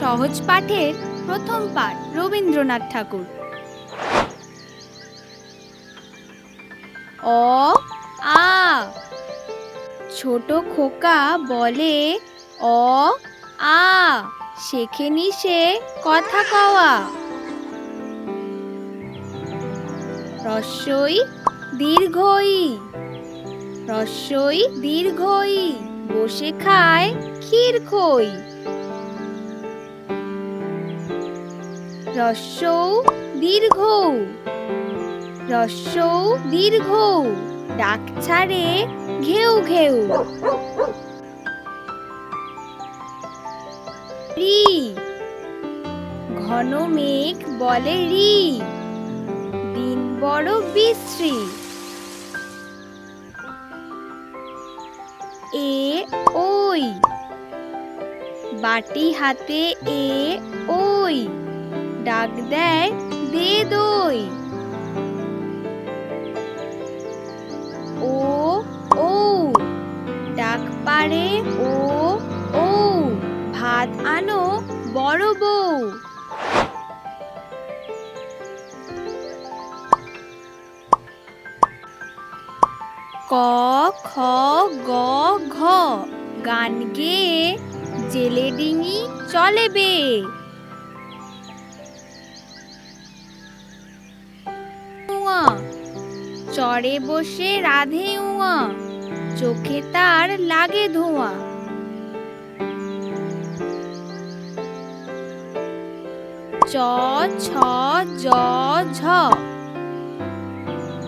সহজ পাঠের প্রথম পাঠ রবীন্দ্রনাথ ঠাকুর। অ, আ। ছোট খোকা বলে অ, আ। শেখেনি সে কথা কওয়া। রস্যই দীর্ঘই। রস্যই দীর্ঘই, বসে খায় ক্ষীর খই। রস্যৌ দীর্ঘ। রস্যৌ দীর্ঘ, ডাক ছাড়ে ঘেউ ঘেউ। রি, ঘন মেঘ বলে রি, দিন বড় বিশ্রী। এ, ওই, বাটি হাতে এ ওই ডাক দেয় দে দই। ও ও ডাক পারে ও ও ভাত আনো বড় বউ। ক, খ, গ, ঘ। গান গেয়ে জেলে ডিঙি চলে বে। উয়া চড়ে বসে রাধে উয়া, চোখে তার লাগে ধোঁয়া। চ, ছ, জ, ঝ।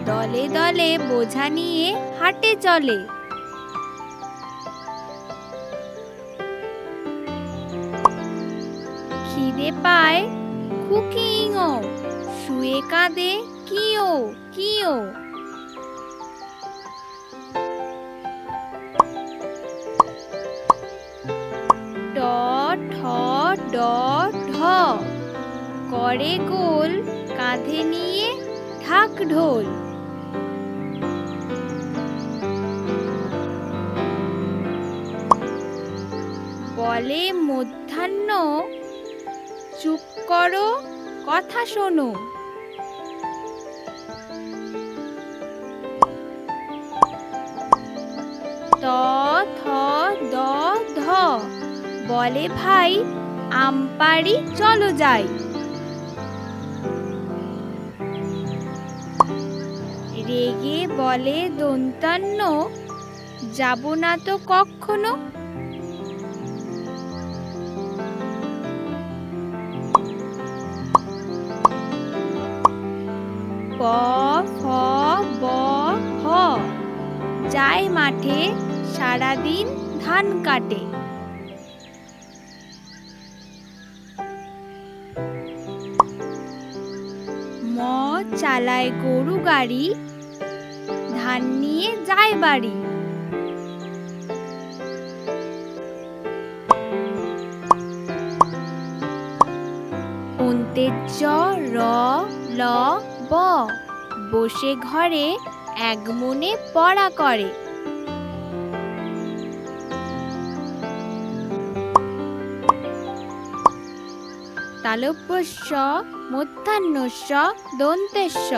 দলে দলে বোঝা নিয়ে হাটে চলে। খিদে পায় খুকিও শুয়ে কাঁদে কিও কিও ট ঠ, ড, ঢ। করে গোল, কাঁধে নিয়ে ঢাক ঢোল। বলে মধ্যাহ্ন, চুপ করো, কথা শোনো। ত, থ, দ, ধ। বলে, ভাই আমপাড়ি চলো যাই। রেগে বলে, দন্তান্ন, যাব না তো কখনো? প, ফ, ব, হ। যায় মাঠে সারাদিন ধান কাটে। ম চালায় গরু গাড়ি, ধান নিয়ে যায় বাড়ি। অন্তেজ র, ল, ব, বসে ঘরে এক মনে পড়া করে। তালব্যস্য, মধ্যাহ্নস্য, দন্তেস্য।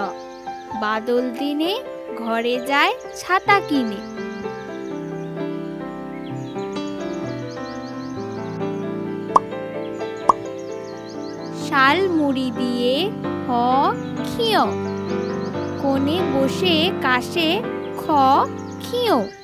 বাদল দিনে ঘরে যায় ছাতা কিনে। শাল মুড়ি দিয়ে হ, খিয়। কোণে বসে কাশে খ, খিয়।